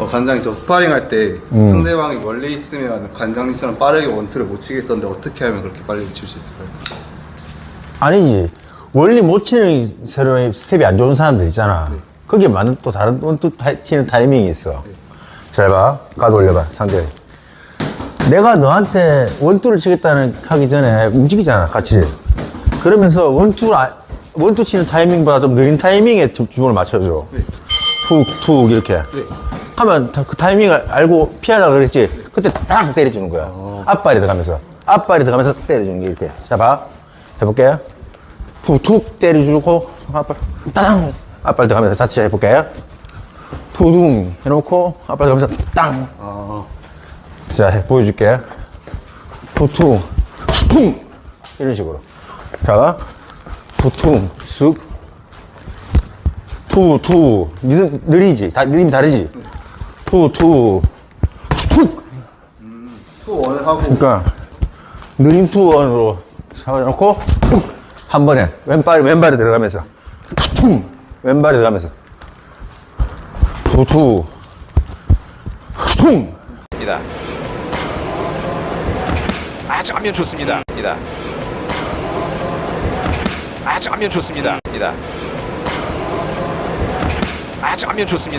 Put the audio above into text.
어, 관장이 저 스파링 할 때 음. 상대방이 멀리 있으면 관장님처럼 빠르게 원투를 못 치겠던데 어떻게 하면 그렇게 빨리 칠 수 있을까요? 아니지. 원리 못 치는 사람의 스텝이 안 좋은 사람들 있잖아. 거기에 맞는 또 다른 원투 타- 치는 타이밍이 있어. 잘 봐. 가도 올려봐, 상대. 내가 너한테 원투를 치겠다는 하기 전에 움직이잖아, 같이. 그러면서 원투, 아, 원투 치는 타이밍보다 좀 느린 타이밍에 주- 주문을 맞춰줘. 툭, 툭, 이렇게. 네. 하면 다- 그 타이밍 을 알고 피하려고 그랬지. 그때 딱 때려주는 거야. 앞발이 들어가면서. 앞발이 들어가면서 때려주는 게 이렇게. 자, 봐. 해볼게. 툭툭 때려주고, 앞발, 땅! 앞발 들어가면서 다시 해볼게. 투둥 해놓고, 앞발 들어가면서 땅! 아, 자, 해- 보여줄게. 투퉁, 퉁! 이런 식으로. 자, 투퉁, 쑥. 투, 투. 느, 느리지? 다, 느림이 다르지? 투, 투. 툭! 투원을 하고 그러니까, 느림 투원으로 잡아놓고, 툭! 한 번에, 왼발, 왼발에 들어가면서, 퉁! 왼발에 들어가면서, 투, 투. 퉁! 입니다. 아주 안면 좋습니다. 입니다. 아주 안면 좋습니다. 입니다. 아주 안면 좋습니다.